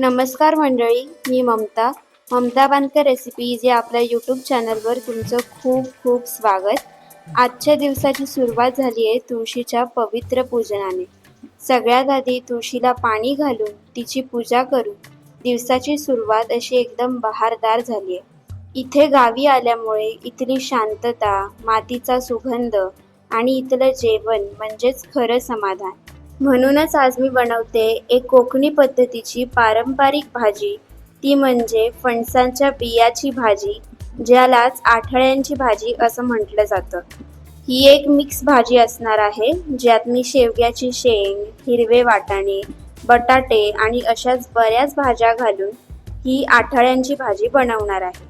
नमस्कार मंडळी मी ममता. ममता बांधकर रेसिपीज या आपल्या यूट्यूब चॅनलवर तुमचं खूप खूप स्वागत. आजच्या दिवसाची सुरुवात झाली आहे तुळशीच्या पवित्र पूजनाने. सगळ्यात आधी तुळशीला पाणी घालून तिची पूजा करून दिवसाची सुरुवात अशी एकदम बहारदार झाली आहे. इथे गावी आल्यामुळे इथली शांतता मातीचा सुगंध आणि इथलं जेवण म्हणजेच खरं समाधान. म्हणूनच आज मी बनवते एक कोकणी पद्धतीची पारंपरिक भाजी. ती म्हणजे फणसांच्या बियाची भाजी ज्यालाच आठळ्यांची भाजी असं म्हटलं जातं. ही एक मिक्स भाजी असणार आहे ज्यात मी शेवग्याची शेंग हिरवे वाटाणे बटाटे आणि अशाच बऱ्याच भाज्या घालून ही आठळ्यांची भाजी बनवणार आहे.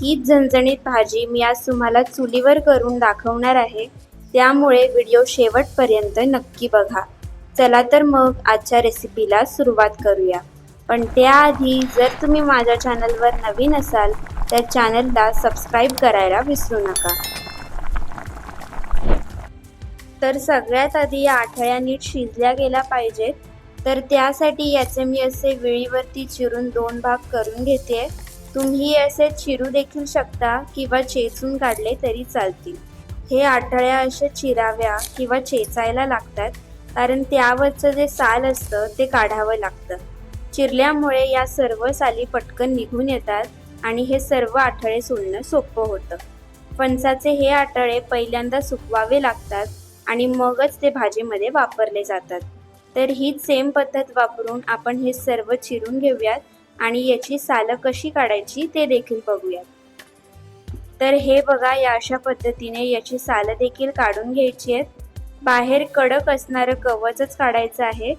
हीच झणझणीत भाजी मी आज तुम्हाला चुलीवर करून दाखवणार आहे. त्यामुळे व्हिडिओ शेवटपर्यंत नक्की बघा. चला तर मग आजच्या रेसिपीला सुरुवात करूया. पण त्याआधी जर तुम्ही माझ्या चॅनलवर नवीन असाल तर चॅनलला सबस्क्राईब करायला विसरू नका. तर सगळ्यात आधी या आठळ्या नीट शिजल्या गेल्या पाहिजेत. तर त्यासाठी याचे मी असे वेळीवरती चिरून दोन भाग करून घेते. तुम्ही असे चिरू देखील शकता किंवा चेचून काढले तरी चालतील. हे आठळ्या असे चिराव्या किंवा चेचायला लागतात. कारण त्यावरचं जे साल असतं ते काढावं लागतं. चिरल्यामुळे या सर्व साली पटकन निघून येतात आणि हे सर्व आठळे सोडणं सोपं होतं. फणसाचे हे आठळे पहिल्यांदा सुकवावे लागतात आणि मगच ते भाजीमध्ये वापरले जातात. तर हीच सेम पद्धत वापरून आपण हे सर्व चिरून घेऊयात आणि याची सालं कशी काढायची ते देखील बघूयात. तर हे बघा या अशा पद्धतीने याची सालं देखील काढून घ्यायची आहेत. बाहेर कडक असणारं कवचच काढायचं आहे.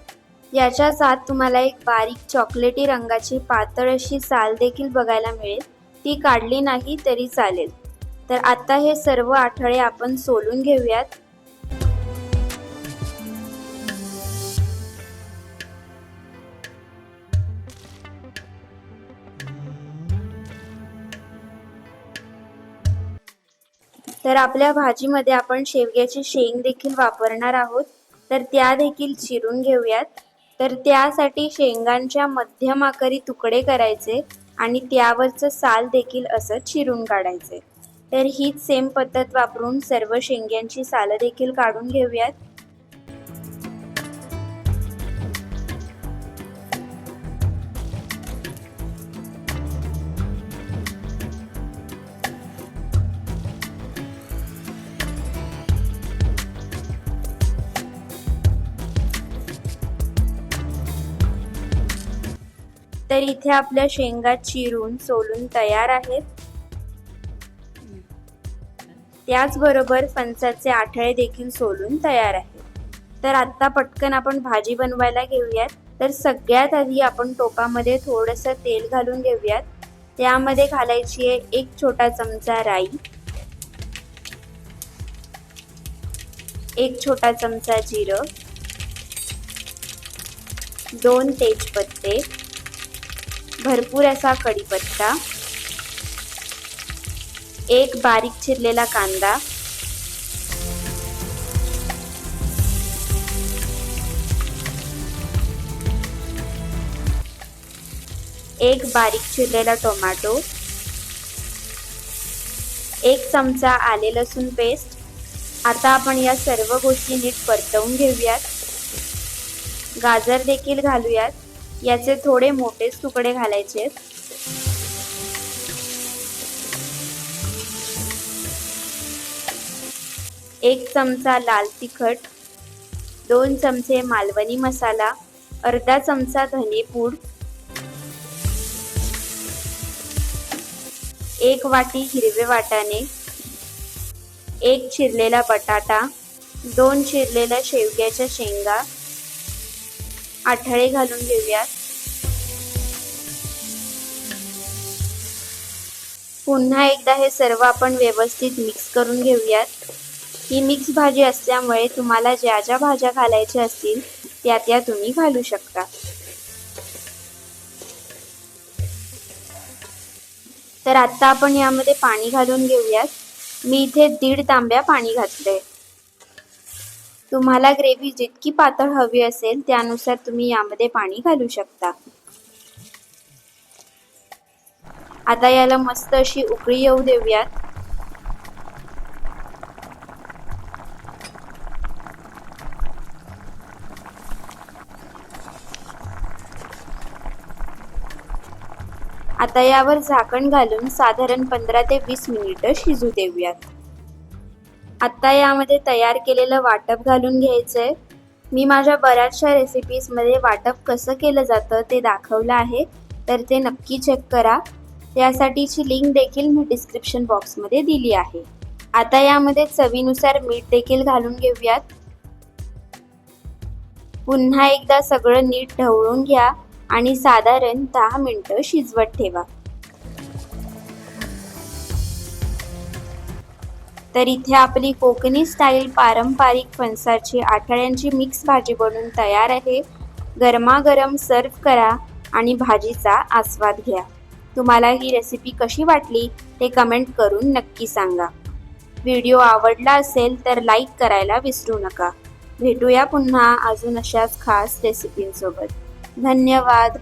याच्याच आत तुम्हाला एक बारीक चॉकलेटी रंगाची पातळ अशी साल देखील बघायला मिळेल. ती काढली नाही तरी चालेल. तर आता हे सर्व आठळे आपण सोलून घेऊयात. तर आपल्या भाजीमध्ये आपण शेवग्याची शेंग देखील वापरणार आहोत. तर त्या देखील चिरून घेऊयात. तर त्यासाठी शेंगांच्या मध्यम आकारी तुकडे करायचे आणि त्यावरचं साल देखील असं चिरून काढायचे. तर हीच सेम पद्धत वापरून सर्व शेंग्यांची सालं देखील काढून घेऊयात. तर इथे आपल्या शेंगा चिरून सोलून तयार आहेत. त्याचबरोबर फणसाचे आठळे देखील सोलून तयार आहेत. तर आत्ता पटकन आपण भाजी बनवायला घेऊयात. तर सगळ्यात आधी आपण टोपामध्ये थोडंसं तेल घालून घेऊयात. त्यामध्ये घालायची आहे एक छोटा चमचा राई. एक छोटा चमचा जिरं. दोन तेजपत्ते. भरपूर असा कढीपत्ता एक बारीक चिरलेला कांदा एक बारीक चिरलेला टोमॅटो एक चमचा आले लसूण पेस्ट. आता आपण या सर्व गोष्टी नीट परतवून घेऊयात. गाजर देखील घालूयात. याचे थोडे मोठेच तुकडे घालायचे एक चमचा लाल तिखट दोन चमचे मालवणी मसाला अर्धा चमचा धनेपूड एक वाटी हिरवे वाटाणे एक चिरलेला बटाटा दोन चिरलेल्या शेवग्याच्या शेंगा आठळे घालून घेऊयात. पुन्हा एकदा हे सर्व आपण व्यवस्थित मिक्स करून घेऊयात. ही मिक्स भाजी असल्यामुळे तुम्हाला ज्या ज्या भाज्या घालायच्या असतील त्या त्या तुम्ही घालू शकता. तर आत्ता आपण यामध्ये पाणी घालून घेऊयात. मी इथे दीड तांब्या पाणी घातलंय. तुम्हाला ग्रेव्ही जितकी पातळ हवी असेल त्यानुसार तुम्ही यामध्ये पाणी घालू शकता. आता याला मस्त अशी उकळी येऊ देऊयात. आता यावर झाकण घालून साधारण पंधरा ते वीस मिनिटं शिजू देऊयात. आत्ता यामध्ये तयार केलेलं वाटप घालून घ्यायचंय. मी माझ्या बऱ्याचशा रेसिपीजमध्ये वाटप कसं केलं जातं ते दाखवलं आहे. तर ते नक्की चेक करा. त्यासाठीची लिंक देखील मी डिस्क्रिप्शन बॉक्समध्ये दिली आहे. आता यामध्ये चवीनुसार मीठ देखील घालून घेऊयात. पुन्हा एकदा सगळं नीट ढवळून घ्या आणि साधारण दहा मिनटं शिजवत ठेवा. तर इथे आपली कोकणी स्टाईल पारंपरिक फणसाची आठळ्यांची मिक्स भाजी बनून तयार आहे. गरमागरम सर्व करा आणि भाजीचा आस्वाद घ्या. तुम्हाला ही रेसिपी कशी वाटली ते कमेंट करून नक्की सांगा. व्हिडिओ आवडला असेल तर लाईक करायला विसरू नका. भेटूया पुन्हा अजून अशाच खास रेसिपींसोबत धन्यवाद.